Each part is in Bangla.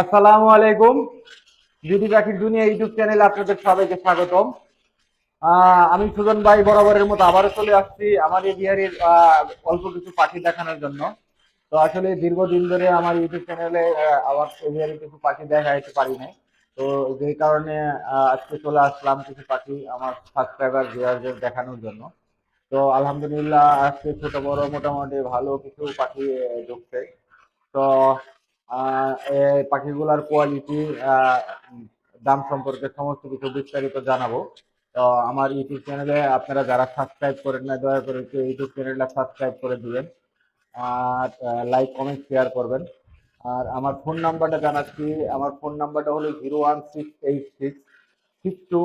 আসসালামু আলাইকুম। বিডি পাখির দুনিয়া ইউটিউব চ্যানেলে আপনাদের সবাইকে স্বাগতম। আমি সুজন ভাই বরাবরের মতো আবারও চলে আসছি আমার এই বিহারের অল্প কিছু পাখি দেখানোর জন্য। তো আসলে দীর্ঘদিন ধরে আমার ইউটিউব চ্যানেলে আমার এভিয়ারের কিছু পাখি দেখা যেতে পারি নাই। তো যেই কারণে আজকে চলে আসলাম কিছু পাখি আমার সাবস্ক্রাইবার ভিউয়ারদের দেখানোর জন্য। তো আলহামদুলিল্লাহ, আজকে ছোট বড় মোটামুটি ভালো কিছু পাখি ঢুকছে। তো পাখিগুলার কোয়ালিটি দাম সম্পর্কে সমস্ত কিছু বিস্তারিত জানাব। তো আমার ইউটিউব চ্যানেলে আপনারা যারা সাবস্ক্রাইব করেন না, দয়া করে একটু ইউটিউব চ্যানেলটা সাবস্ক্রাইব করে দিবেন। আর লাইক কমেন্ট শেয়ার করবেন। আর আমার ফোন নাম্বারটা জানাচ্ছি, আমার ফোন নাম্বারটা হলো zero one six eight six six two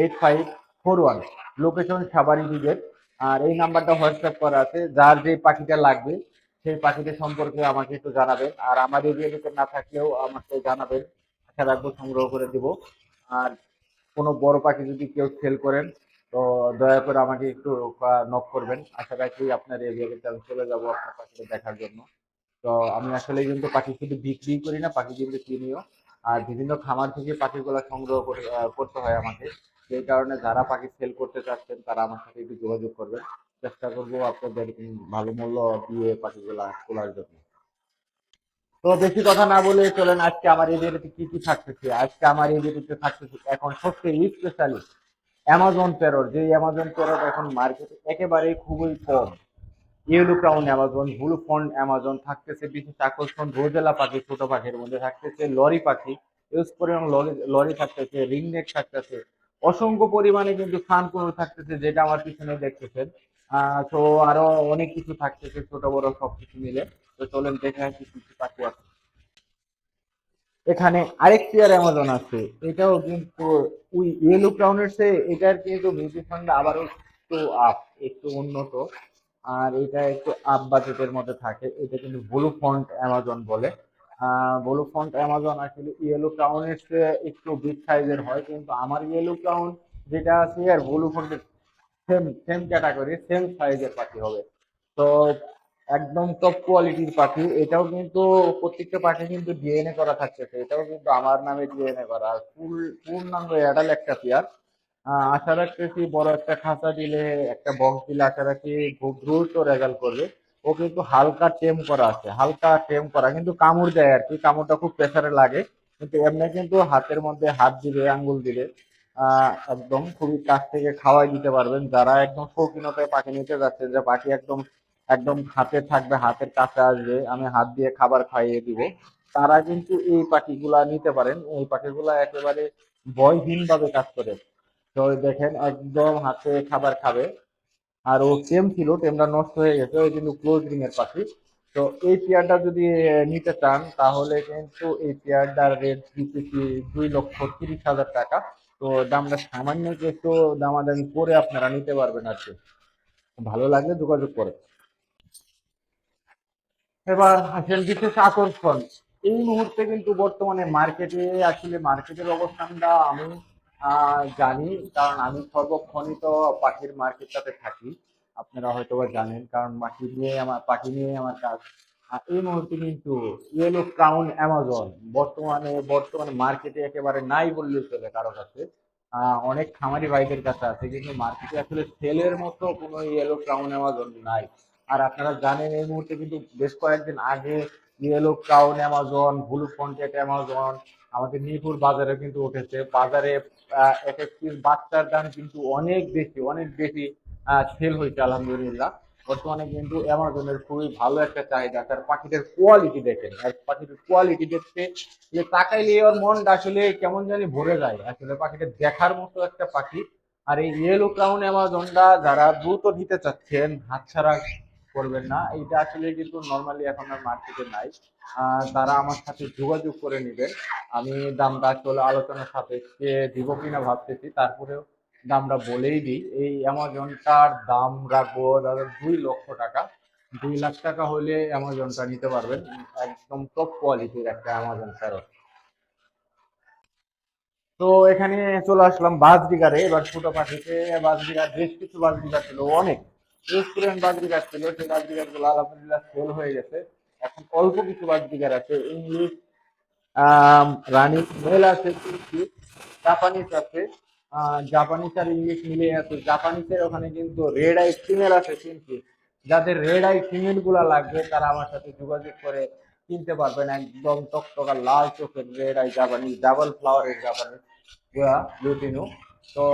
eight five four one location সাবারি ভিজেট আর এই নাম্বারটা হোয়াটসঅ্যাপ করা আছে। যার যে পাখিটা লাগবে সেই পাখিটা সম্পর্কে আমাকে একটু জানাবেন। আর আমার এরিয়াতে না থাকলেও আমাকে জানাবেন। আশা রাখব সংগ্রহ করে দিব। আর কোনো বড় পাখি যদি কেউ সেল করেন, তো দয়া করে আমাকে একটু নক করবেন। আশা রাখি আপনার এরিয়াতে আমি চলে যাব আপনার পাখিটা দেখার জন্য। তো আমি আসলে কিন্তু পাখি শুধু বিক্রি করি না, পাখি কিন্তু কিনিও। আর বিভিন্ন খামার থেকে পাখিগুলো সংগ্রহ করে করতে হয় আমাকে। সেই কারণে যারা পাখি সেল করতে চাচ্ছেন, তারা আমার সাথে একটু যোগাযোগ করবেন। চেষ্টা করব আপনাদের ভালো মূল্য দিয়ে পাখিগুলা তোলার জন্য। তো বেশি কথা না বলে চলেন, আজকে আমার ভিডিওতে কি কি থাকতেছে? আজকে আমার ভিডিওতে থাকতেছে এখন সবচেয়ে স্পেশালি অ্যামাজন প্যারট যে অ্যামাজন প্যারট এখন মার্কেটে একেবারে খুবই কম। Yellow crown Amazon blue front Amazon থাকতেছে, বিশেষ আকর্ষণ রোজেলা পাখি, ছোট পাখির মধ্যে থাকতেছে লরি পাখি ইউজ পরিমাণ লরি থাকতেছে রিংনেক থাকতেছে, অসংখ্য পরিমাণে কিন্তু সানকুনো থাকতেছে, যেটা আমার পিছনে দেখতেছেন। তো আরও অনেক কিছু থাকতেছে ছোট বড় সব কিছু মিলে। তো চলেন দেখে আসি কি কি পাখি আছে। এখানে আরেক পেয়ার অ্যামাজন আছে। এটাও কিন্তু ওই ইয়েলো ক্রাউনের চেয়ে এটার কিন্তু মিউজিশনটা আবারও একটু আপ একটু উন্নত। আর এটা একটু আপ বাজেটের মধ্যে থাকে। এটা কিন্তু ব্লু ফন্ট অ্যামাজন বলে। ব্লু ফন্ট অ্যামাজন আসলে ইয়েলো ক্রাউনের একটু বিগ সাইজের হয়। কিন্তু আমার ইয়েলো ক্রাউন যেটা আছে আর ব্লু ফন্টের সেম সেম ক্যাটাগরি সেম সাইজের পাখি হবে। তো একদম টপ কোয়ালিটির পাখি, এটাও কিন্তু প্রত্যেকটা পাখি কিন্তু ডিএনএ করা থাকতেছে এটাও কিন্তু আমার নামে ডিএনএ করা। ফুল পূর্ণাঙ্গ অ্যাডাল একটা পেয়ার আশা রাখতেছি বড় একটা খাঁচা দিলে, একটা বক্স দিলে আশা রাখি খুব দ্রুত রেজাল্ট করবে। ও কিন্তু হালকা টেম করা আছে, হালকা টেম করা। কিন্তু কামড় দেয় আর কি, কামড়টা খুব প্রেসারে লাগে। কিন্তু এমনি কিন্তু হাতের মধ্যে হাত দিলে আঙ্গুল দিলে একদম খুবই কাছ থেকে খাওয়াই দিতে পারবেন। যারা একদম শৌখিনতায় পাখি নিতে যাচ্ছে, যে পাখি একদম একদম হাতে থাকবে, হাতের কাছে আসবে, আমি হাত দিয়ে খাবার খাইয়ে দিব, তারা কিন্তু এই পাখিগুলা নিতে পারেন। এই পাখিগুলা একেবারে ভয়হীন ভাবে কাজ করে। তো দেখেন, একদম হাতে খাবার খাবে। আর ও টেম ছিল টেমটা নষ্ট হয়ে গেছে ওই কিন্তু ক্লোজ রিং এর পাখি। তো এই পেয়ারটা যদি নিতে চান, তাহলে কিন্তু এই পেয়ারটার রেট দিতেছি দুই লক্ষ তিরিশ হাজার টাকা। তো দামটা সামান্য একটু দামাদামি করে আপনারা নিতে পারবেন আর কি। ভালো লাগলে যোগাযোগ করে। এবার আসেন বিশেষ আকর্ষণ। এই মুহূর্তে কিন্তু বর্তমানে মার্কেটে আসলে মার্কেটের অবস্থানটা আমি জানি, কারণ আমি সর্বক্ষণই তো পাখির মার্কেটটাতে থাকি। আপনারা হয়তো বা জানেন, কারণ পাখি নিয়ে আমার, পাখি নিয়ে আমার কাজ এই মুহূর্তে কিন্তু ইয়েলো ক্রাউন অ্যামাজন বর্তমানে বর্তমানে মার্কেটে একেবারে নাই বললেই চলে কারও কাছে। অনেক খামারি ভাইদের কাছে আছে, কিন্তু মার্কেটে আসলে সেলের মতো কোনো ইয়েলো ক্রাউন অ্যামাজন নাই। আর আপনারা জানেন এই মুহূর্তে কিন্তু বেশ কয়েকদিন আগে ইয়েলো ক্রাউন অ্যামাজন, ব্লু ফন্টেট অ্যামাজন, আমাদের মিরপুর বাজারে কিন্তু উঠেছে। বাজারে এক একটির বাচ্চার দাম কিন্তু অনেক বেশি অনেক বেশি সেল হয়েছে, আলহামদুলিল্লাহ। বর্তমানে কিন্তু অ্যামাজনের খুবই ভালো একটা চাহিদা, তার পাখিদের কোয়ালিটি দেখেন। আর পাখিদের কোয়ালিটি দেখতে যে তাকাইলে ওর মনটা আসলে কেমন জানি ভরে যায়। আসলে পাখিটা দেখার মতো একটা পাখি। আর এই ইয়েলো ক্রাউন অ্যামাজনটা যারা দ্রুত নিতে চাচ্ছেন, হাতছাড়া করবেন না। এটা আসলে কিন্তু নর্মালি এখন আর মার্কেটে নাই। তারা আমার সাথে যোগাযোগ করে নেবেন। আমি দামটা আসলে আলোচনা সাপেক্ষে দিব কিনা ভাবতেছি। তারপরেও দামটা বলেই দিই। এই অ্যামাজনটার দাম রাখব দাদা দুই লক্ষ টাকা। দুই লাখ টাকা হলে অ্যামাজনটা নিতে পারবেন। একদম টপ কোয়ালিটির একটা অ্যামাজন ফেরত। তো এখানে চলে আসলাম বাজরিগারে এবার ছোট পাখিতে বাজরিগার বেশ কিছু বাজরিগার ছিল, অনেক। রেস্টুরেন্ট বাজরিগার ছিল, সেই বাজরিগারগুলো আলহামদুলিল্লাহ সেল হয়ে গেছে। এখন অল্প কিছু বাজরিগার আছে ইংলিশ রানী মেল আছে জাপানিজ আছে। জাপানিজ আর ইংলিশ মিলিয়ে আছে জাপানিজের ওখানে কিন্তু রেড আই ফিমেল আছে তিনটি। যাদের রেড আই ফিমেলগুলা লাগবে, তারা আমার সাথে যোগাযোগ করে কিনতে পারবেন। একদম টকটকা লাল চোখের রেড আই জাপানিজ ডাবল ফ্লাওয়ারের জাপানিজগুলা লুটিনো তো,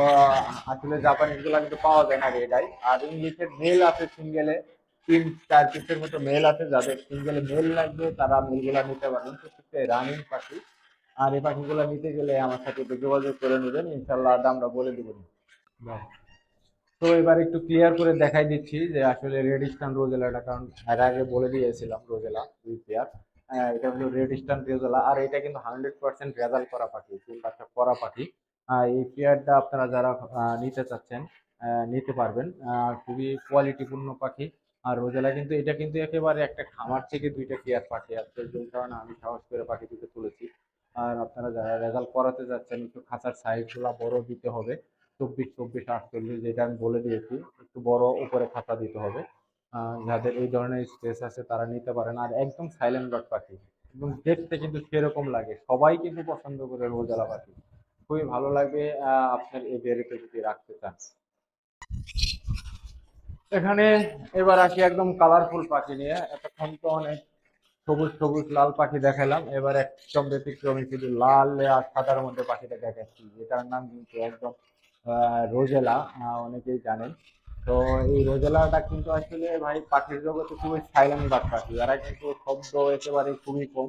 আসলে জাপানিজগুলা কিন্তু পাওয়া যায় না রেড আই আর ইংলিশের মেল আছে সিঙ্গেলে তিন, চার পিসের মতো মেল আছে। যাদের সিঙ্গেলে মেল লাগবে, তারা মেলগুলা নিতে পারবেন। সেক্ষেত্রে রানিং পাখি। আর এই পাখিগুলো নিতে গেলে আমার সাথে একটু যোগাযোগ করে নেবেন ইনশাল্লাহ দামটা বলে দেবেন তো এবার একটু ক্লিয়ার করে দেখাই দিচ্ছি যে আসলে রেড স্টান রোজেলাটা কারণ এর আগে বলে দিয়েছিলাম রোজেলা দুই পেয়ার এটা হলো রেড স্টান রোজেলা আর এটা কিন্তু হান্ড্রেড পার্সেন্ট রেজাল্ট করা পাখি তিন বাচ্চা করা পাখি। এই পেয়ারটা আপনারা যারা নিতে চাচ্ছেন নিতে পারবেন আহ, খুবই কোয়ালিটিপূর্ণ পাখি। আর রোজেলা কিন্তু এটা কিন্তু একেবারে একটা খামার থেকে দুইটা পেয়ার পাখি আছে যে কারণে আমি সাহস করে পাখি দুটো তুলেছি। আর আপনারা যারা রেজাল্ট করাতে যাচ্ছেন, একটু খাঁচার সাইজগুলো বড় দিতে হবে। চব্বিশ চব্বিশ, আটচল্লিশ, যেটা আমি বলে দিয়েছি, একটু বড় উপরে খাতা দিতে হবে। যাদের এই ধরনের স্পেস আছে, তারা নিতে পারেন। আর একদম সাইলেন্ট বার্ড পাখি। এবং দেখতে কিন্তু সেরকম লাগে। সবাই কিন্তু পছন্দ করে রোজালা পাখি। খুবই ভালো লাগবে আপনার এই বেড়েতে যদি রাখতে চান। এখানে এবার আসি একদম কালারফুল পাখি নিয়ে। এতক্ষণ তো অনেক সবুজ সবুজ লাল পাখি দেখালাম। এবার একদম ব্যতিক্রমী শুধু লাল আর সাদার মধ্যে পাখিটা দেখাচ্ছি। যেটার নাম কিন্তু একদম রোজেলা অনেকেই জানেন। তো এই রোজেলাটা কিন্তু আসলে ভাই পাখির জগতে খুবই সাইলেন্ট বাদ পাখি। যারা কিন্তু শব্দ একেবারে খুবই কম,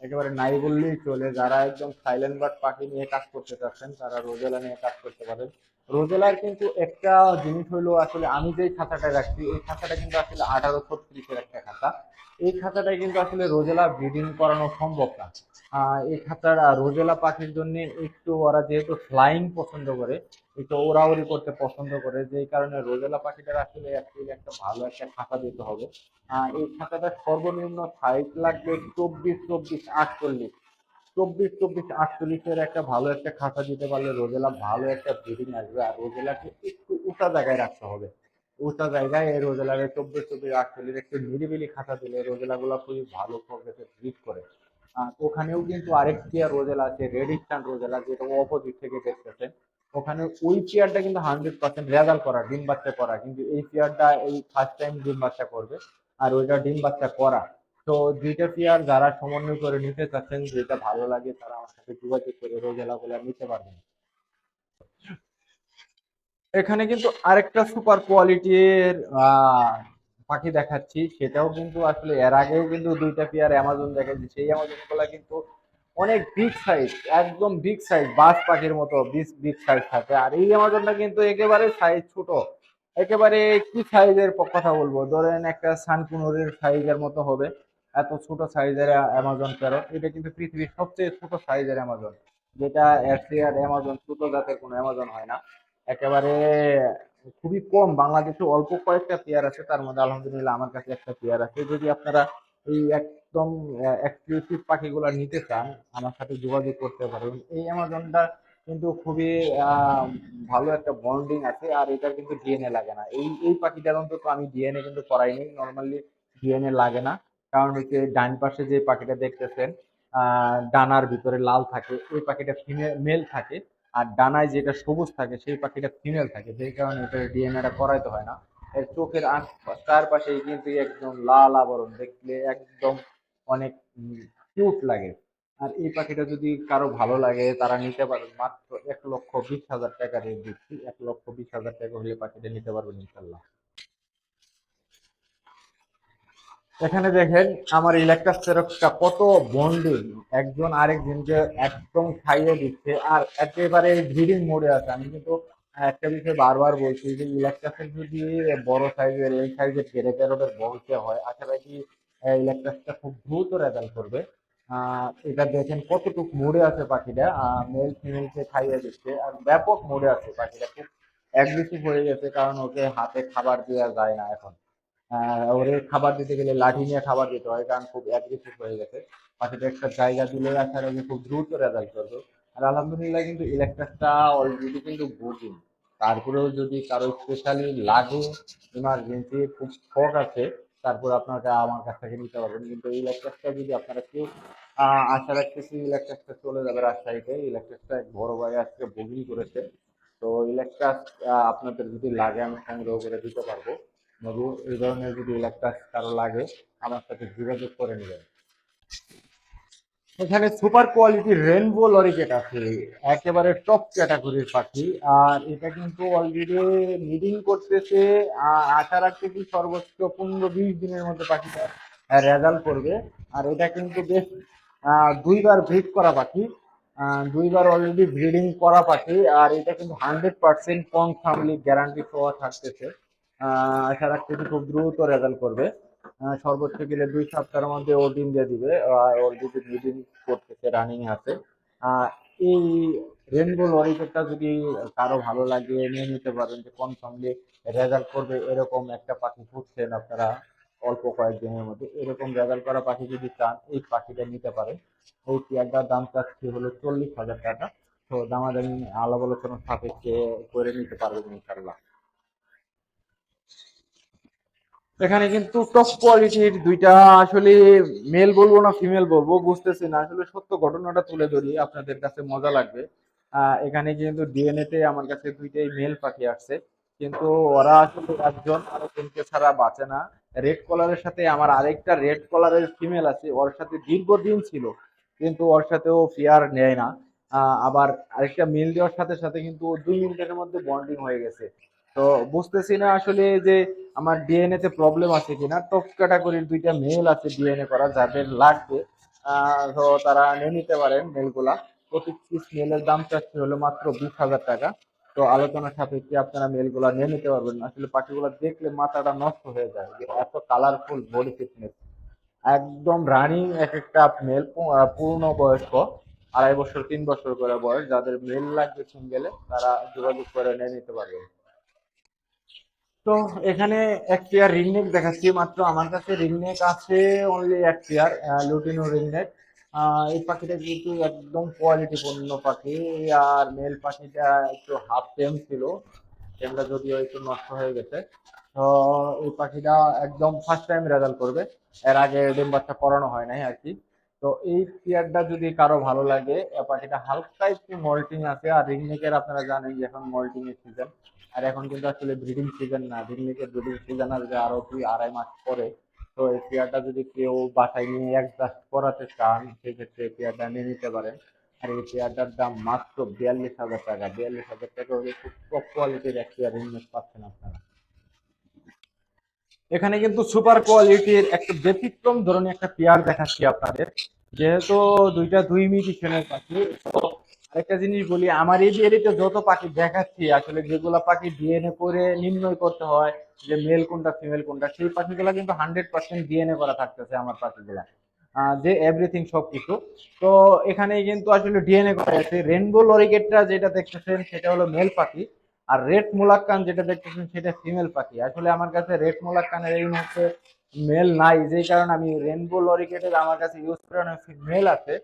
একেবারে নাই বললেই চলে। যারা একদম সাইলেন্ট বার্ড পাখি নিয়ে কাজ করতে চাচ্ছেন, তারা রোজেলা নিয়ে কাজ করতে পারেন। রোজেলার কিন্তু একটা জিনিস হলো, আসলে আমি যেই খাতাটা রাখছি, এই খাতাটা কিন্তু আসলে আঠারো ছত্রিশের একটা খাতা। এই খাতাটাই কিন্তু আসলে রোজেলা ব্রিডিং করানো সম্ভব না। এই খাতার রোজেলা পাখির জন্য একটু ওরা যেহেতু ফ্লাইং পছন্দ করে, একটু ওড়াউড়ি করতে পছন্দ করে, যেই কারণে রোজেলা পাখিটার আসলে একটা ভালো একটা খাতা দিতে হবে। এই খাতাটার সর্বনিম্ন সাইজ লাগবে চব্বিশ চব্বিশ, আটচল্লিশ। চব্বিশ চব্বিশ, আটচল্লিশের একটা ভালো একটা খাতা দিতে পারলে রোজেলা ভালো একটা ব্রিডিং আসবে। আর রোজেলাকে একটু উঁচা জায়গায় রাখতে হবে। উঁচা জায়গায় এই রোজেলাকে চব্বিশ চব্বিশ আটচল্লিশ একটু নিরিবিলি খাতা দিলে রোজেলাগুলো খুবই ভালো প্রগ্রেসে ব্রিড করে। ওখানেও কিন্তু আরেক চেয়ার রোজেলা আছে রেডিস্টান রোজেলা যেটা অপোজিট থেকে দেখতেছেন ওখানে ওই চেয়ারটা কিন্তু হান্ড্রেড পার্সেন্ট রেজাল্ট করা, ডিম বাচ্চা করা। কিন্তু এই চেয়ারটা এই ফার্স্ট টাইম ডিম বাচ্চা করবে আর ওইটা ডিম বাচ্চা করা। তো দুইটা চেয়ার যারা সমন্বয় করে নিতে চাচ্ছেন, যেটা ভালো লাগে তারা আমার সাথে যোগাযোগ করে রোজেলা বলে নিতে পারবেন। এখানে কিন্তু আরেকটা সুপার কোয়ালিটির পাখি দেখাচ্ছি। সেটাও কিন্তু আসলে এর আগেও কিন্তু দুইটা পেয়ার অ্যামাজন দেখাচ্ছি সেই অ্যামাজনগুলা কিন্তু অনেক বিগ সাইজ একদম বিগ সাইজ বাস পাখির মতো বিগ বিগ সাইজ থাকে। আর এই অ্যামাজনটা কিন্তু একেবারে সাইজ ছোট। একেবারে কি সাইজের কথা বলব। ধরেন একটা সানকুনোরের সাইজের মতো হবে। এত ছোট সাইজের অ্যামাজন প্যারট এটা কিন্তু পৃথিবীর সবচেয়ে ছোট সাইজের অ্যামাজন যেটা এশিয়ার অ্যামাজন ছোট জাতের কোনো অ্যামাজন হয় না। একেবারে খুবই কম। বাংলাদেশে অল্প কয়েকটা পেয়ার আছে, তার মধ্যে আলহামদুলিল্লাহ আমার কাছে একটা পেয়ার আছে। যদি আপনারা এই একদম এক্সক্লুসিভ পাখিগুলো নিতে চান, আমার সাথে যোগাযোগ করতে পারেন। এই অ্যামাজনটা কিন্তু খুবই ভালো একটা বন্ডিং আছে, আর এটা কিন্তু ডিএনএ লাগে না। এই এই পাখিটার অন্তত আমি ডিএনএ কিন্তু করাইনি। নর্মালি ডিএনএ লাগে না। কারণ হচ্ছে ডান পাশে যে পাখিটা দেখতেছেন ডানার ভিতরে লাল থাকে, ওই পাখিটা ফিমেল মেল থাকে। আর ডানায় যেটা সবুজ থাকে, সেই পাখিটা ফিমেল থাকে। যেই কারণে এটা ডিএনএটা করাইতে হয় না। এর চোখের আশ চারপাশে কিন্তু একদম লাল আবরণ দেখলে একদম অনেক কিউট লাগে। আর এই পাখিটা যদি কারও ভালো লাগে, তারা নিতে পারবে। মাত্র এক লক্ষ বিশ হাজার টাকা রেট দিচ্ছি। এক লক্ষ বিশ হাজার টাকা হলে পাখিটা নিতে পারবেন ইনশাল্লাহ। এখানে দেখেন আমার ইলেকট্রাস কত বন্ডিং। একজন আরেকজনকে একদম খাইয়ে দিচ্ছে। আর একেবারে ব্রিডিং মোডে আছে। আমি কিন্তু একটা বিষয় বারবার বলছি যে ইলেকট্রাসের যদি বড় সাইজের, এই সাইজের গেরে প্যারোটের বলতে হয়, আশা রাখি ইলেকট্রাসটা খুব দ্রুত রেজাল্ট করবে। এটা দেখেন কতটুকু মোড়ে আছে পাখিটা। মেল ফিমেলকে খাইয়ে দিচ্ছে। আর ব্যাপক মোড়ে আছে পাখিটা। খুব অ্যাগ্রেসিভ হয়ে গেছে কারণ ওকে হাতে খাবার দেওয়া যায় না এখন। ওরে খাবার দিতে গেলে লাঠি নিয়ে খাবার দিতে হয়, কারণ খুব অ্যাগ্রেসিভ হয়ে গেছে। পাখিটা একটা জায়গা দিলে আসার আগে খুব দ্রুত রেজাল্ট করবে। আর আলহামদুলিল্লাহ কিন্তু ইলেকট্রাসটা অলরেডি কিন্তু বুকিং তারপরেও যদি কারও স্পেশালি লাগে ইমার্জেন্সি খুব শখ আছে, তারপর আপনাকে আমার কাছ থেকে নিতে পারবেন কিন্তু এই ল্যাকটাসটা যদি আপনারা কেউ আশা রাখতেছি এই ল্যাকটাসটা চলে যাবে রাজশাহীতে। এই ল্যাকটাসটা এক বড় ভাই আজকে বুকিং করেছে। তো ল্যাকটাস আপনাদের যদি লাগে, আমি সংগ্রহ করে দিতে পারব। নবু এই ধরনের যদি ল্যাকটাস কারও লাগে, আমার সাথে যোগাযোগ করে নেবেন। এখানে সুপার কোয়ালিটির রেনবো লরিকেট আছে। একেবারে টপ ক্যাটাগরির পাখি। আর এটা কিন্তু অলরেডি ব্রিডিং করতেছে আশা রাখতেছি সর্বোচ্চ পনেরো বিশ দিনের মধ্যে পাখিটা রেজাল্ট করবে। আর এটা কিন্তু বেশ দুইবার ব্রিড করা পাখি। দুইবার অলরেডি ব্রিডিং করা পাখি। আর এটা কিন্তু হান্ড্রেড পার্সেন্ট কনফার্মলি গ্যারান্টি পাওয়া থাকতেছে। আশা রাখতেছি খুব দ্রুত রেজাল্ট করবে। সর্বোচ্চ গেলে দুই সপ্তাহের মধ্যে ওর ডিম দিয়ে দিবে। অলরেডি ব্রিডিং করতেছে রানিং আছে। এই রেনবো লরিকেটটা যদি কারও ভালো লাগে, নিয়ে নিতে পারেন যে কনফার্মলি রেজাল্ট করবে, এরকম একটা পাখি খুঁজছেন আপনারা অল্প কয়েকদিনের মধ্যে, এরকম রেজাল্ট করা পাখি যদি চান, এই পাখিটা নিতে পারেন। এই পেয়ারটার দাম চাচ্ছি হলো চল্লিশ হাজার টাকা। তো দামাদামি আলাপ আলোচনা সাপেক্ষে করে নিতে পারবেন ইনশাল্লাহ এখানে কিন্তু টপ কোয়ালিটির দুইটা আসলে মেল বলব না ফিমেল বলব, বুঝতেছি না। আসলে সত্য ঘটনাটা তুলে ধরি, আপনাদের কাছে মজা লাগবে। এখানে কিন্তু ডিএনএ তে আমার কাছে দুইটাই মেল পাখি আসছে। কিন্তু ওরা আসলে একজন, আরেকজনকে ছাড়া বাঁচে না। রেড কলারের সাথে আমার আরেকটা রেড কলারের ফিমেল আছে, ওর সাথে দীর্ঘদিন ছিল, কিন্তু ওর সাথেও ফেয়ার নেয় না। আবার আরেকটা মেল দেওয়ার সাথে সাথে কিন্তু দুই মিনিটের মধ্যে বন্ডিং হয়ে গেছে। তো বুঝতেছি না আসলে যে আমার ডিএনএ তে প্রবলেম আছে কিনা। টপ ক্যাটাগরির দুইটা মেল আছে ডিএনএ করা, যাদের লাগবে। তো তারা নিয়ে নিতে পারেন মেলগুলা প্রতি পিস মেলের দাম চাচ্ছে হলো মাত্র বিশ হাজার টাকা। তো আলোচনা সাপেক্ষে আপনারা মেলগুলা নিয়ে নিতে পারবেন আসলে পাখিগুলো দেখলে মাথাটা নষ্ট হয়ে যায়। যে এত কালারফুল বডি ফিটনেস একদম রানিং এক একটা মেল পূর্ণ বয়স্ক, আড়াই বছর, তিন বছর করে বয়স। যাদের মেল লাগবে সিঙ্গেলে তারা যোগাযোগ করে নিয়ে নিতে পারবেন। তো এখানে এক পেয়ার রিংনেক দেখাচ্ছি, মাত্র আমার কাছে রিংনেক আছে অনলি এক পেয়ার লুটিনো রিং রিংনেক এই পাখিটা কিন্তু একদম কোয়ালিটি কোয়ালিটিপূর্ণ পাখি, আর মেল পাখিটা একটু হাফ টেম ছিল টেমটা যদিও একটু নষ্ট হয়ে গেছে। তো এই পাখিটা একদম ফার্স্ট টাইম রেজাল্ট করবে, এর আগে ডিম বাচ্চা করানো হয় নাই আর কি। তো এই পেয়ারটা যদি কারও ভালো লাগে পাখিটা হালকা একটু মল্টিং আছে, আর রিং রিংনেকের আপনারা জানেন যে এখন মল্টিং এর সিজন আর এখন কিন্তু আসলে ব্রিডিং সিজন না। রিংনেকের ব্রিডিং সিজন আসবে আরও দুই, আড়াই মাস পরে। তো এই পেয়ারটা যদি কেউ বাসায় নিয়ে অ্যাডজাস্ট করাতে চান, সেক্ষেত্রে এই পেয়ারটা নিয়ে নিতে পারেন। আর এই পেয়ারটার দাম মাত্র বিয়াল্লিশ হাজার টাকা। বিয়াল্লিশ হাজার টাকা হলে খুব টপ কোয়ালিটির এক পেয়ার ইনভেস্ট পাচ্ছেন আপনারা। এখানে কিন্তু সুপার কোয়ালিটির একটা ব্যতিক্রম ধরনের একটা পেয়ার দেখাচ্ছি আপনাদের। যেহেতু দুইটা দুই মিউটিশনের পাখি আরেকটা জিনিস বলি, আমার এই বিয়েতে যত পাখি দেখাচ্ছি, আসলে যেগুলো পাখি ডিএনএ করে নির্ণয় করতে হয় যে মেল কোনটা ফিমেল কোনটা, সেই পাখিগুলো কিন্তু হান্ড্রেড পার্সেন্ট ডিএনএ করা থাকতেছে আমার পাখিগুলা। যে এভরিথিং সব কিছু তো এখানে কিন্তু আসলে ডিএনএ করা আছে। রেনবো লরিকেটটা যেটা দেখতেছেন, সেটা হলো মেল পাখি। আর রেড মুলাক্কান যেটা দেখতেছেন, সেটা ফিমেল পাখি। আসলে আমার কাছে রেড মুলাক্কানের এই মুহূর্তে মেল নাই। যেই কারণে আমি রেনবো লরিকেটের আমার কাছে ইউজ করানো মেল আছে।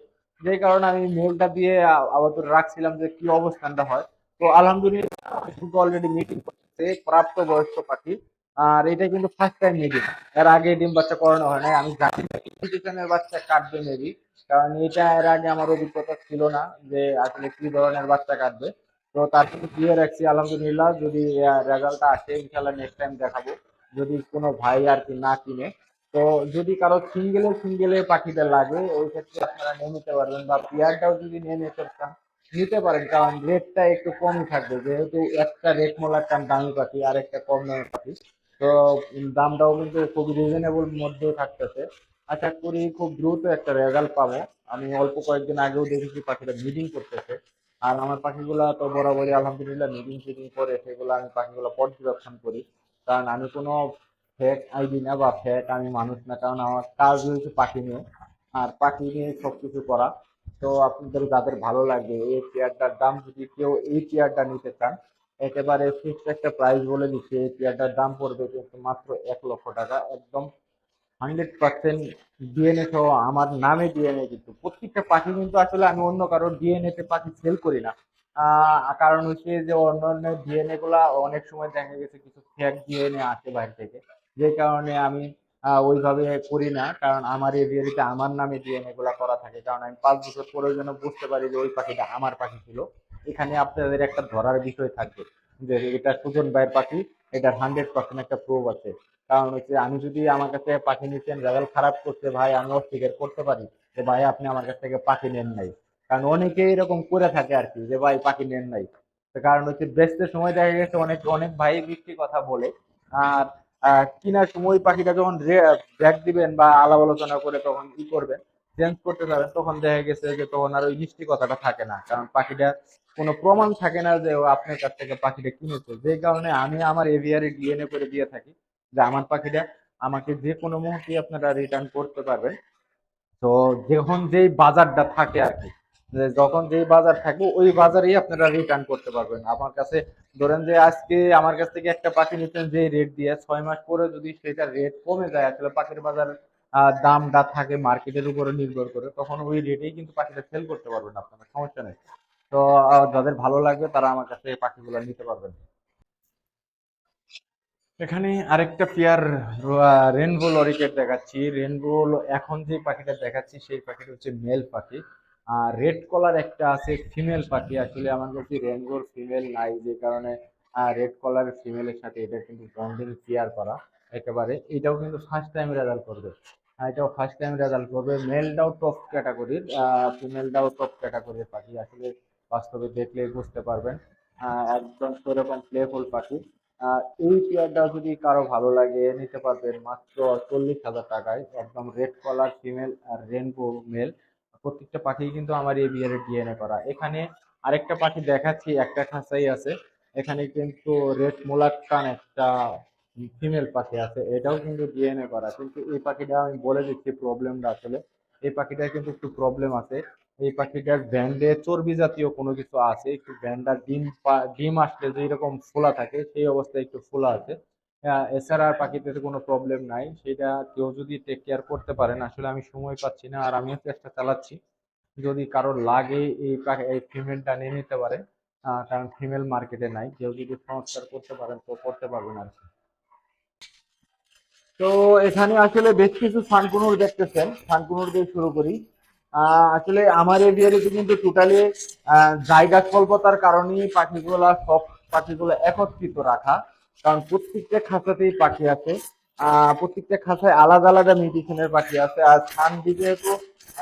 যেই কারণে আমি মেলটা দিয়ে আ- আপাতত রাখছিলাম যে কি অবস্থানটা হয়। তো আলহামদুলিল্লাহ অলরেডি মিটিং করতেছে প্রাপ্ত বয়স্ক পাখি। আর এটা কিন্তু ফার্স্ট টাইম মিটিং এর আগে ডিম বাচ্চা করানো হয় নাই, আমি জানি না ইনভিটেশনের বাচ্চা, কাটবে মেবি কারণ এটা এর আগে আমার অভিজ্ঞতা ছিল না যে আসলে কি ধরনের বাচ্চা কাটবে। তো তার সাথে দিয়ে রাখছি, আলহামদুলিল্লাহ। যদি রেজাল্টটা আসে ইনশাল্লাহ নেক্সট টাইম দেখাবো। যদি কোনো ভাই আর কি না কিনে তো যদি কারও সিঙ্গেলে সিঙ্গেলে পাখিটা লাগে, ওই ক্ষেত্রে আপনারা নিয়ে নিতে পারবেন বা পেয়ারটাও যদি নিয়ে নিতে চান, নিতে পারেন, কারণ রেটটা একটু কম থাকবে। যেহেতু একটা রেট মোলার টান দামি পাখি, আর একটা কম দামি পাখি, তো দামটাও কিন্তু খুব রিজনেবল মধ্যে থাকতেছে। আশা করি খুব দ্রুত একটা রেজাল্ট পাবো। আমি অল্প কয়েকদিন আগেও দেখেছি পাখিটা মিটিং করতেছে। আর আমার পাখিগুলো তো বরাবরই আলহামদুলিল্লাহ মিটিং ফিটিং করে, সেগুলো আমি পাখিগুলো পর্যবেক্ষণ করি। কারণ আমি কোনো ফেক আইডি না বা ফেক, আমি মানুষ না, কারণ আমার কাজ পাখি নিয়ে। আর পাখি নিয়ে সবকিছু করা। তো আপনাদের যাদের ভালো লাগবে এই চেয়ারটার দাম যদি কেউ এই চেয়ারটা নিতে চান, একেবারে ফিক্সড একটা প্রাইস বলে দিচ্ছে এই চেয়ারটার দাম পড়বে কিন্তু মাত্র এক লক্ষ টাকা। একদম হান্ড্রেড পার্সেন্ট ডিএনএ সহ আমার নামে ডিএনএ কিন্তু। প্রত্যেকটা পাখি কিন্তু আসলে আমি অন্য কারোর ডিএনএ তে পাখি সেল করি না। কারণ হচ্ছে যে অন্য অন্য ডিএনএ গুলা অনেক সময় দেখা গেছে কিছু ফেক ডিএনএ আসে বাইরে থেকে। যে কারণে আমি ওইভাবে করি না। কারণ আমার এভিয়ারিতে আমার নামে ডিএনএ গুলা করা থাকে। কারণ আমি পাঁচ বছর পরের জন্য বুঝতে পারি যে ওই পাখিটা আমার পাখি ছিল। এখানে আপনাদের একটা ধরার বিষয় থাকবে যে এটা সুজন ভাইয়ের পাখি এটার হান্ড্রেড পার্সেন্ট একটা প্রুফ আছে। কারণ হচ্ছে আমি যদি আমার কাছে পাখি নিচ্ছেন রেজাল্ট খারাপ করতে ভাই, আমি অস্বীকার করতে পারি যে ভাই, আপনি আমার কাছ থেকে পাখি নেন নাই। কারণ অনেকে এরকম করে থাকে আর কি যে ভাই, পাখি নেন নাই। কারণ হচ্ছে বেচতে সময় দেখা গেছে, অনেক অনেক ভাই মিষ্টি কথা বলে। আর কেনার সময় পাখিটা যখন ব্যাগ দিবেন বা আলাপ আলোচনা করে তখন কি করবেন চেঞ্জ করতে যাবেন তখন দেখা গেছে যে তখন আর ওই মিষ্টি কথাটা থাকে না। কারণ পাখিটা কোনো প্রমাণ থাকে না যে ও আপনার কাছ থেকে পাখিটা কিনেছে। যে কারণে আমি আমার এভিয়ারে ডিএনএ করে দিয়ে থাকি যে আমার পাখিটা আমাকে যে কোনো মুহূর্তে আপনারা রিটার্ন করতে পারবেন। তো যখন যেই বাজারটা থাকে আর কি যে যখন যেই বাজার থাকবে, ওই বাজারেই আপনারা রিটার্ন করতে পারবেন। আমার কাছে ধরেন যে আজকে আমার কাছ থেকে একটা পাখি নিচ্ছেন যে রেট দিয়ে ছয় মাস পরে যদি সেটা রেট কমে যায়, আসলে পাখির বাজার দামটা থাকে মার্কেটের উপরে নির্ভর করে, তখন ওই রেটেই কিন্তু পাখিটা সেল করতে পারবেন আপনারা সমস্যা নেই। তো যাদের ভালো লাগবে তারা আমার কাছে পাখিগুলো নিতে পারবেন। এখানে আরেকটা পেয়ার রেনবো লরিকেট দেখাচ্ছি। রেনবো এখন যে পাখিটা দেখাচ্ছি, সেই পাখিটা হচ্ছে মেল পাখি। রেড কলার একটা আছে ফিমেল পাখি। আসলে আমার কাছে রেনবোর ফিমেল নাই যে কারণে রেড কলারের ফিমেলের সাথে এটা কিন্তু বন্ডিং পেয়ার করা একেবারে। এটাও কিন্তু ফার্স্ট টাইম রেজাল্ট করবে। এটাও ফার্স্ট টাইম রেজাল্ট করবে। মেলটাও টপ ক্যাটাগরির ফিমেলটাও টপ ক্যাটাগরির পাখি। আসলে বাস্তবে দেখলে বুঝতে পারবেন একদম সেরকম প্লেফুল পাখি। এই পেয়ারটা যদি কারও ভালো লাগে, নিতে পারবেন মাত্র চল্লিশ হাজার টাকায়। একদম রেড কলার ফিমেল আর রেনবো মেল প্রত্যেকটা পাখি কিন্তু আমার এই বিয়ারে ডিএনএ করা। এখানে আরেকটা পাখি দেখাচ্ছি, একটা খাঁচাই আছে। এখানে কিন্তু রেড মোলাক্কান একটা ফিমেল পাখি আছে, এটাও কিন্তু ডিএনএ করা। কিন্তু এই পাখিটা আমি বলে দিচ্ছি প্রবলেমটা আসলে। এই পাখিটার কিন্তু একটু প্রবলেম আছে। এই পাখিটার ব্যান্ডে চর্বি জাতীয় কোনো কিছু আছে, একটু ব্যান্ডার ডিম ডিম আসলে যেরকম ফোলা থাকে, সেই অবস্থায় একটু ফোলা আছে। এছাড়া আর পাখিতে কোনো প্রবলেম নাই। সেটা কেউ যদি টেক কেয়ার করতে পারেন আসলে আমি সময় পাচ্ছি না আর আমিও চেষ্টা চালাচ্ছি। যদি কারোর লাগে এই এই ফিমেলটা নিয়ে নিতে পারে কারণ ফিমেল মার্কেটে নাই। কেউ যদি সংস্কার করতে পারেন তো করতে পারবেন আর কি। তো এখানে আসলে বেশ কিছু ফানকুনুর দেখতেছেন। ফানকুনুর দিয়ে শুরু করি। আসলে আমার এরিয়াতে কিন্তু টোটালি জায়গা স্বল্পতার কারণেই পাখিগুলা সব পাখিগুলো একত্রিত রাখা। কারণ প্রত্যেকটা খাঁচাতেই পাখি আছে প্রত্যেকটা খাঁচায় আলাদা আলাদা মিউটেশনের পাখি আছে। আর ছান যেহেতু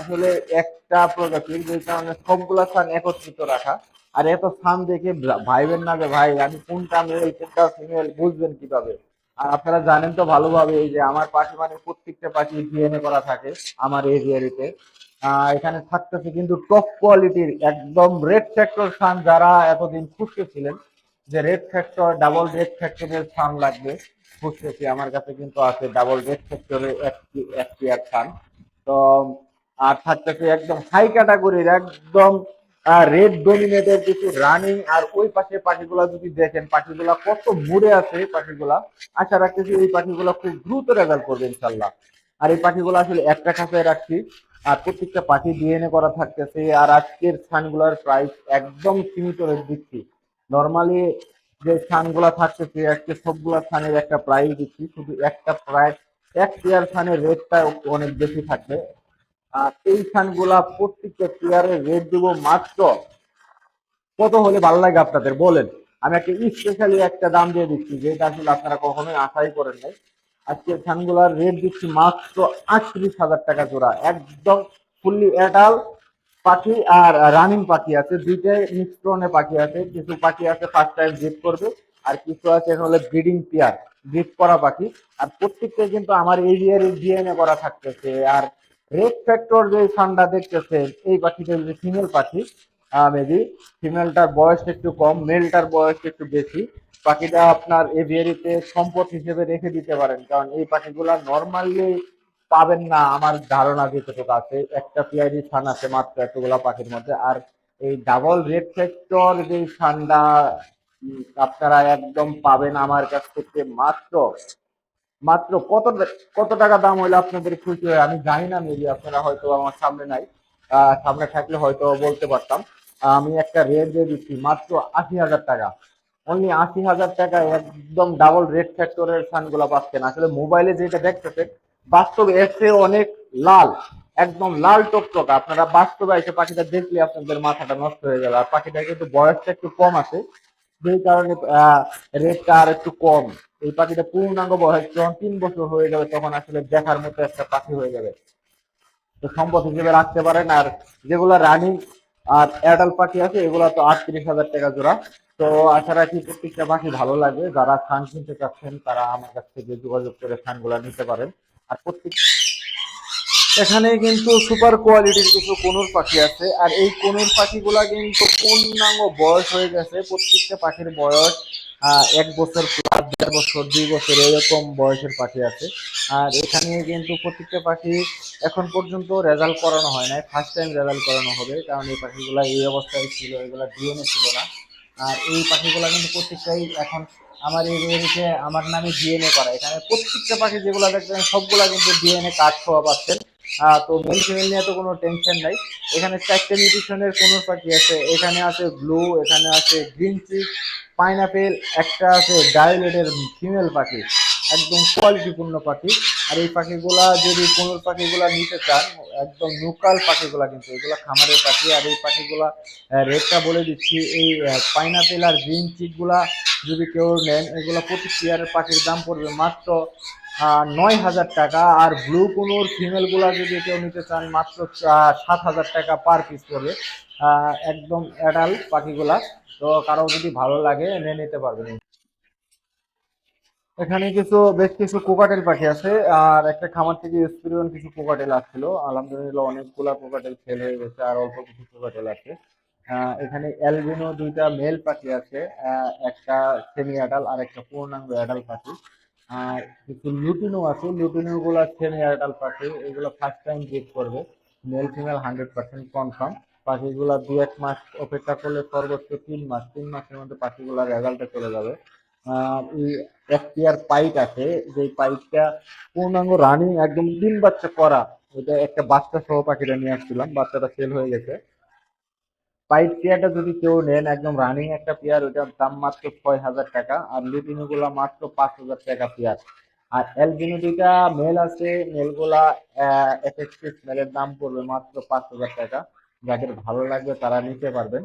আসলে একটা প্রজাতির যে কারণে সবগুলা ছান একত্রিত রাখা। আর এত ছান দেখে ভাইবেন না যে, ভাই, আমি কোনটা মেল কোনটা ফিমেল বুঝবেন কীভাবে? আর আপনারা জানেন তো ভালোভাবে, এই যে আমার পাখি মানে প্রত্যেকটা পাখি ডিএনএ করা থাকে আমার এরিয়ারিতে এখানে থাকতেছে কিন্তু টপ কোয়ালিটির একদম রেড ফ্যাক্টর সান যারা এতদিন খুঁজতেছিলেন যে রেড ফ্যাক্টর ডাবল রেড ফ্যাক্টরের সান লাগবে খুঁজতেছি আমার কাছে কিন্তু আছে ডাবল রেড ফ্যাক্টরের এক সান তো, আর থাকতেছে একদম হাই ক্যাটাগরির একদম রেড ডোমিনেটেড কিছু রানিং আর ওই পাশে পাখিগুলা যদি দেখেন, পাখিগুলা কত মুড়ে আছে পাখিগুলা, আশা রাখতেছি এই পাখিগুলা খুব দ্রুত রেজাল্ট করবে ইনশাল্লাহ আর এই পাখিগুলো আসলে একটা খাঁচায় রাখছি, আর প্রত্যেকটা পাখি ডিএনএ করা থাকতেছে, আর আজকের ছানগুলার প্রাইস একদম সীমিত রেট দিচ্ছি। নর্মালি যে ছানগুলা থাকতেছে আজকে সবগুলা ছানের একটা প্রাইস দিচ্ছি। শুধু একটা প্রাইস এক পেয়ার ছানের রেটটা অনেক বেশি থাকবে। আর এই ছানগুলা প্রত্যেকটা পেয়ারের রেট দেবো মাত্র কত হলে ভালো লাগে আপনাদের? বলেন। আমি একটা স্পেশালি একটা দাম দিয়ে দিচ্ছি যেটা আসলে আপনারা কখনোই আশাই করেন নাই। আজকে ধানগুলার রেট দিচ্ছি মাত্র আটত্রিশ হাজার টাকা জোড়া। একদম ফুললি অ্যাডাল পাখি আর রানিং পাখি আছে। দুইটাই মিশ্রণে পাখি আছে। কিছু পাখি আছে ফার্স্ট টাইম ব্রিড করবে, আর কিছু আছে হলে ব্রিডিং পেয়ার ব্রিড করা পাখি। আর প্রত্যেকটা কিন্তু আমার এরিয়ার ডিএনএ করা থাকতেছে। আর রেড ফ্যাক্টর যে ঠান্ডা দেখতেছে, এই পাখিটা যে ফিমেল পাখি। মেবি ফিমেলটার বয়স একটু কম মেলটার বয়স একটু বেশি। পাখিটা আপনার এভিয়ারিতে সম্পদ হিসেবে রেখে দিতে পারেন। কারণ এই পাখিগুলা নর্মালি পাবেন না, আমার ধারণা যেটুকু আছে, একটা পিআইডি ছান আছে মাত্র এতগুলা পাখির মধ্যে, আর এই ডাবল রেড ফ্যাক্টর যে ঠান্ডা আপনারা একদম পাবেন আমার কাছ থেকে মাত্র মাত্র কত কত টাকা দাম হইলে আপনাদের খুশি হয়, আমি জানি না মেবি আপনারা হয়তো আমার সামনে নাই সামনে থাকলে হয়তো বলতে পারতাম আমি একটা রেট দিয়ে দিচ্ছি, মাত্র আশি হাজার টাকা অনলি আশি হাজার টাকা একদম ডাবল রেড ফ্যাক্টরের সানগুলো পাচ্ছেন, আসলে মোবাইলে যেটা দেখতেছেন বাস্তবে এর চেয়ে অনেক লাল, একদম লাল টকটকা। আপনারা বাস্তবে এসে পাখিটা দেখলে আপনাদের মাথাটা নষ্ট হয়ে যাবে। আর পাখিটা কিন্তু বয়সটা একটু কম আছে, যেই কারণে রেটটা আর একটু কম। এই পাখিটা পূর্ণাঙ্গ বয়স, যখন তিন বছর হয়ে যাবে, তখন আসলে দেখার মতো একটা পাখি হয়ে যাবে। তো সম্পদ হিসেবে রাখতে পারেন, আর যেগুলো রানিং আর অ্যাডাল পাখি আছে, এগুলো তো আটত্রিশ হাজার টাকা জোড়া। তো আশা রাখি প্রত্যেকটা পাখি ভালো লাগে যারা খান কিনতে চাচ্ছেন, তারা আমার কাছ থেকে যোগাযোগ করে খানগুলো নিতে পারেন। আর প্রত্যেক এখানে কিন্তু সুপার কোয়ালিটির কিছু কোনুর পাখি আছে। আর এই কোনুর পাখিগুলা কিন্তু পূর্ণাঙ্গ বয়স হয়ে গেছে, প্রত্যেকটা পাখির বয়স এক বছর প্লাস দেড় বছর, দুই বছর, এরকম বয়সের পাখি আছে। আর এখানে কিন্তু প্রত্যেকটা পাখি এখন পর্যন্ত রেজাল্ট করানো হয় না ফার্স্ট টাইম রেজাল্ট করানো হবে, কারণ এই পাখিগুলা এই অবস্থায় ছিল, এগুলা ডিএনএ ছিল না। আর এই পাখিগুলা কিন্তু প্রত্যেকটাই এখন আমার এই আমার নামে ডিএনএ করা। এখানে প্রত্যেকটা পাখি যেগুলো দেখবেন সবগুলা কিন্তু ডিএনএ কার্ড খাওয়া পাচ্ছেন। তো মেল ফিমেল নিয়ে তো কোনো টেনশন নাই। এখানে চারটে নিউট্রিশনের কোনো পাখি আছে। এখানে আছে ব্লু এখানে আছে গ্রিন চিক পাইনাপেল একটা আছে ডায়োলেটের ফিমেল পাখি। একদম কোয়ালিটিপূর্ণ পাখি। আর এই পাখিগুলা যদি কোনো পাখিগুলা নিতে চান, একদম লোকাল পাখিগুলা কিন্তু, এগুলা খামারের পাখি। আর এই পাখিগুলা রেটটা বলে দিচ্ছি, এই পাইনাপেল আর গ্রিন চিকগুলা যদি কেউ নেন, এগুলো প্রতি পেয়ারের পাখির দাম পড়বে মাত্র নয় হাজার টাকা। আর ব্লু কোনোর ফিমেলগুলা যদি কেউ নিতে চান, মাত্র সাত হাজার টাকা পার পিস পড়বে। একদম অ্যাডাল্ট পাখিগুলা। তো কারও যদি ভালো লাগে নিয়ে নিতে পারবেন। এখানে কিছু, বেশ কিছু কোকাটেল পাখি আছে, আর একটা খামার থেকে এক্সপিরিয়ন কিছু কোকাটেল আসছিল। আলহামদুলিল্লাহ অনেকগুলা কোকাটেল সেল হয়ে গেছে, আর অল্প কিছু কোকাটেল আছে। এখানে অ্যালবিনো দুইটা মেল পাখি আছে একটা সেমি অ্যাডাল আর একটা পূর্ণাঙ্গ অ্যাডাল পাখি। আর কিছু লুটিনো আছে লুটিনো গুলা সেমি অ্যাডাল পাখি, এগুলো ফার্স্ট টাইম ব্রিড করবে। Male female hundred percent confirm পাখিগুলা দু এক মাস অপেক্ষা করলে সর্বোচ্চ তিন মাস, তিন মাসের মধ্যে পাখিগুলার রেজাল্টে চলে যাবে। এক পেয়ার পাইট আছে যে পাইটটা পূর্ণাঙ্গ রানিং একদম ডিম বাচ্চা করা। এটা একটা বাচ্চা সহ পাখিটা নিয়ে আসছিলাম, বাচ্চাটা সেল হয়ে গেছে। পাইপ পেয়ারটা যদি কেউ নেন, একদম রানিং একটা পেয়ার ওটার দাম মাত্র ছয় হাজার টাকা, আর লুটিনো মাত্র পাঁচ হাজার টাকা পেয়ার আর অ্যালবিনো দুইটা মেল আছে মেলগুলা এফেক্টিভ মেলের দাম পড়বে মাত্র পাঁচ হাজার টাকা। যাদের ভালো লাগবে তারা নিতে পারবেন।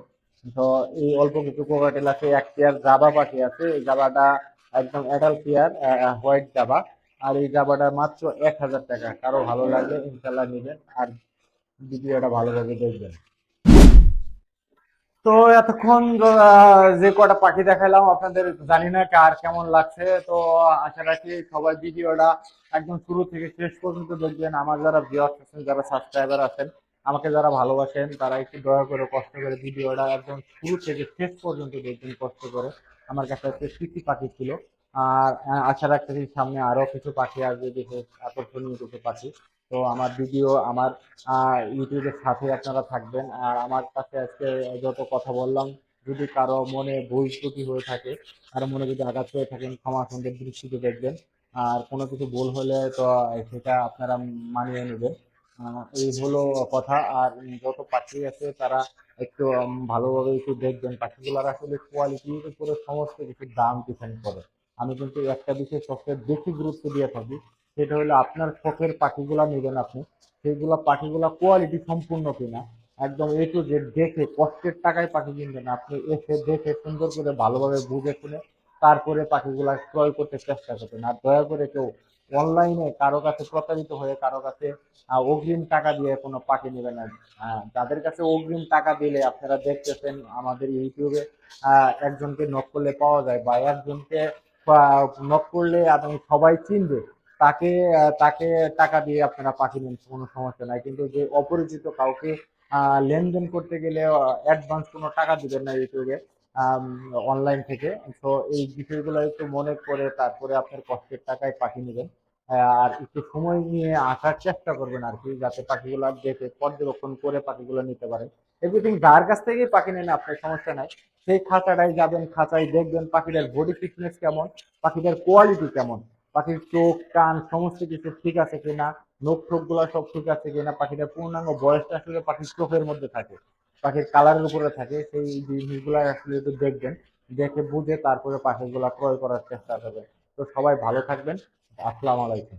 এই অল্প কিছু কোকাটেল আছে এক পেয়ার জাবা পাখি আছে, এই জাবাটা একদম অ্যাডাল্ট পেয়ার হোয়াইট জাবা। আর এই জাবাটা মাত্র এক হাজার টাকা। কারও ভালো লাগলে ইনশাল্লাহ নেবেন, আর ভিডিওটা ভালোভাবে দেখবেন। তো এতক্ষণ যে কটা পাখি দেখালাম, আপনাদের জানি না কার কেমন লাগছে। তো আশা রাখি সবাই ভিডিওটা একদম শুরু থেকে শেষ পর্যন্ত দেখবেন। আমার যারা ভিউয়ার্স আছেন, যারা সাবস্ক্রাইবার আছেন আমাকে যারা ভালোবাসেন, তারা একটু দয়া করে কষ্ট করে ভিডিওটা একদম শুরু থেকে শেষ পর্যন্ত দেখবেন, কষ্ট করে। আমার কাছে একটা স্মৃতি পাখি ছিল। আর আশা রাখতেছি সামনে আরও কিছু পাখি আসবে বিশেষ আকর্ষণীয় কিছু পাখি। তো আমার ভিডিও, আমার ইউটিউবের সাথে আপনারা থাকবেন। আর আমার কাছে আজকে যত কথা বললাম, যদি কারও মনে ভুল ত্রুটি হয়ে থাকে, কারও মনে যদি আঘাত হয়ে থাকেন, ক্ষমা সুন্দর দৃষ্টিতে দেখবেন। আর কোনো কিছু ভুল হলে তো সেটা আপনারা মানিয়ে নেবেন। এই হলো কথা। আর যত পাখি আছে, তারা একটু ভালোভাবে একটু দেখবেন। পাখিগুলোর আসলে কোয়ালিটির উপরে সমস্ত কিছু দাম ডিপেন্ড করে। আমি কিন্তু একটা বিষয় সবচেয়ে বেশি গুরুত্ব দিয়ে থাকি, সেটা হলো আপনার শখের পাখিগুলা নেবেন আপনি। সেগুলা পাখিগুলা কোয়ালিটি সম্পূর্ণ কিনা। একদম এ টু জেড দেখে, কষ্টের টাকায় পাখি কিনবেন। আপনি এসে দেখে সুন্দর করে ভালোভাবে বুঝে শুনে, তারপরে পাখিগুলা ক্রয় করতে চেষ্টা করবেন। আর দয়া করে কেউ অনলাইনে কারও কাছে প্রতারিত হয়ে কারও কাছে অগ্রিম টাকা দিয়ে কোনো পাখি নেবেন না। যাদের কাছে অগ্রিম টাকা দিলে আপনারা দেখতেছেন আমাদের ইউটিউবে একজনকে নক করলে পাওয়া যায় বা একজনকে নক করলে আপনি সবাই চিনবে, তাকে তাকে টাকা দিয়ে আপনারা পাখি নেন, কোনো সমস্যা নাই। কিন্তু যে অপরিচিত কাউকে লেনদেন করতে গেলে অ্যাডভান্স কোনো টাকা দিবেন না ইউটিউবে অনলাইন থেকে। তো এই বিষয়গুলো একটু মনে করে তারপরে আপনার কষ্টের টাকায় পাখি নেবেন। আর একটু সময় নিয়ে আসার চেষ্টা করবেন আর কি, যাতে পাখিগুলো দেখে পর্যবেক্ষণ করে পাখিগুলো নিতে পারেন। এভরিথিং যার কাছ থেকেই পাখি নেন, আপনার সমস্যা নাই। সেই খাঁচাটায় যাবেন, খাঁচায় দেখবেন পাখিদের বডি ফিটনেস কেমন পাখিদের কোয়ালিটি কেমন, পাখির চোখ, কান, সমস্ত কিছু ঠিক আছে কিনা নখ ঠোকগুলা সব ঠিক আছে কিনা, পাখিটার পূর্ণাঙ্গ বয়সটা আসলে পাখির চোখের মধ্যে থাকে। পাখির কালারের উপরে থাকে, সেই জিনিসগুলো আসলে একটু দেখবেন, দেখে বুঝে তারপরে পাখিগুলা ক্রয় করার চেষ্টা করবেন। তো সবাই ভালো থাকবেন। আসসালামু আলাইকুম।